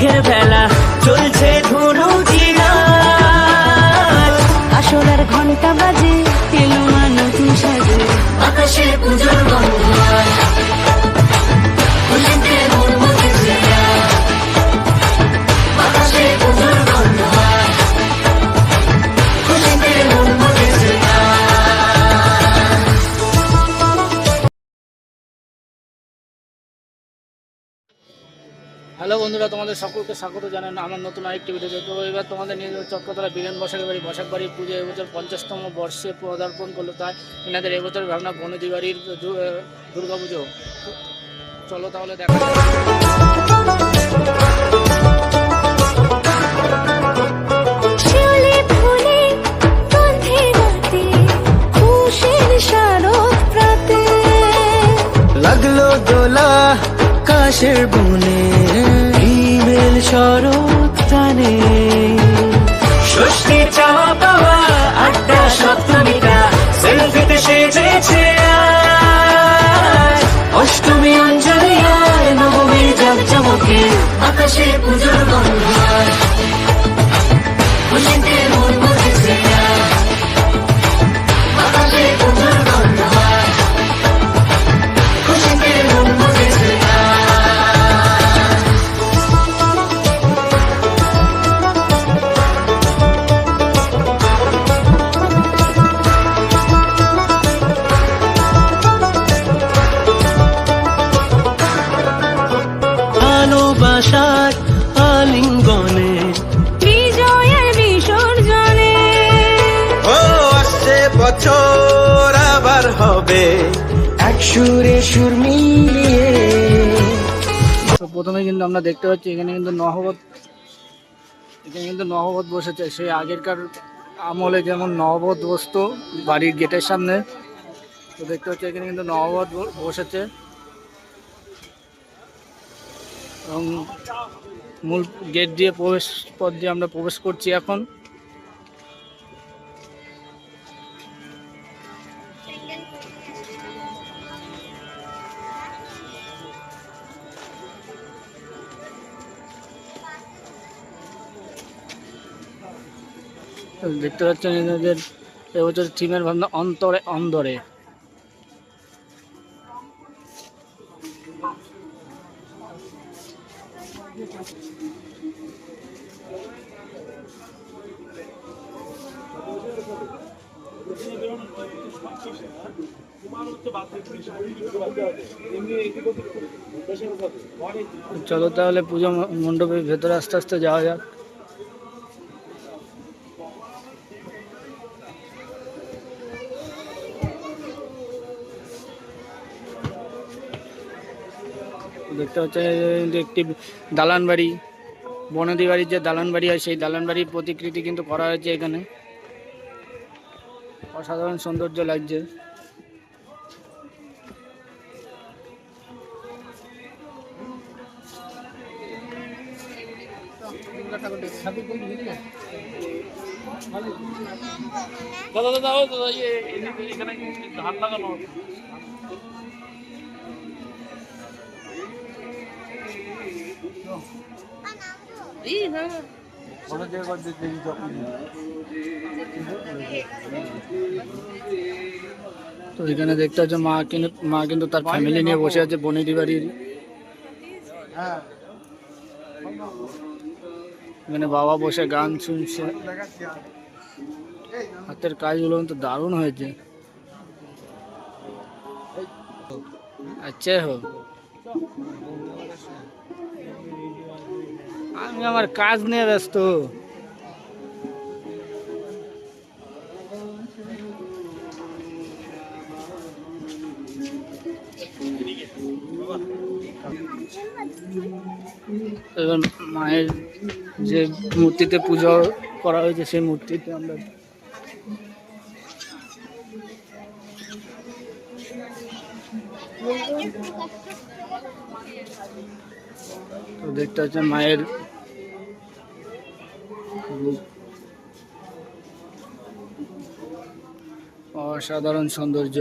মেঘের বেলা চলছে ধুনু আসলার ঘণ্টা বাজে এলো মানুষ সাজে আকাশে পুজো হ্যালো বন্ধুরা তোমাদের সকলকে স্বাগত জানান আমার নতুন আরেকটি ভিডিওতে তো। এবার তোমাদের নিয়ে যাব চক্রতলা বীরেন বসাকের বাড়ি বসাক বাড়ির পুজো এবছর পঞ্চাশতম বর্ষে পদার্পণ করল তাই এনাদের এবছর ভাবনা বনদি বাড়ির দুর্গা পুজো। চলো তাহলে দেখা যাক। শিউলি ফুলে গন্ধে রাতে খুশির শারদ প্রাতে। লাগল দোলা কাশের বনে। শরৎ টানে ষষ্ঠী চাওয়া পাওয়া আড্ডা সপ্তমীটা সেলফিতে সেজেছে ভালোবাসার আলিঙ্গনে। বিজয়ের বিসর্জনে। ও আসছে বছর আবার হবে। এক সুরে সুর মিলিয়ে। তো প্রথমে কিন্তু আমরা দেখতে পাচ্ছি এখানে কিন্তু নহবত এখানে কিন্তু নহবত বসেছে। সেই আগেরকার আমলে যেমন নহবত বসতো বাড়ির গেটের সামনে তো দেখতে পাচ্ছি এখানে কিন্তু নহবত ব- বসেছে। এবং মূল গেট দিয়ে প্রবেশ পথ দিয়ে আমরা প্রবেশ করছি এখন। দেখতে পাচ্ছেন এনাদের এবছর থিমের ভাবনা অন্তরে অন্দরে। চলো তাহলে পুজো মণ্ডপের ভেতরে আস্তে আস্তে যাওয়া যাক। দেখতে এই একটি দালান বাড়ি বনদি বাড়ির যে দালান বাড়ি হয়, সেই দালান বাড়ির প্রতিকৃতি কিন্তু করা হয়েছে এখানে। অসাধারণ সৌন্দর্য লাগছে। দাদা দাদা ও দাদা ইয়ে এখানে ধান লাগানো? তো এখানে দেখতে হচ্ছে মা কিন্তু মা কিন্তু তার ফ্যামিলি নিয়ে বসে আছে বনেদি বাড়ির। এখানে বাবা বসে গান শুনছে। হাতের কাজগুলো কিন্তু দারুণ হয়েছে। আচ্ছা হো আমি আমার কাজ নিয়ে ব্যস্ত। মায়ের যে মূর্তিতে পুজো করা হয়েছে, সেই মূর্তিতে আমরা তো দেখতে হচ্ছে মায়ের অসাধারণ সৌন্দর্য।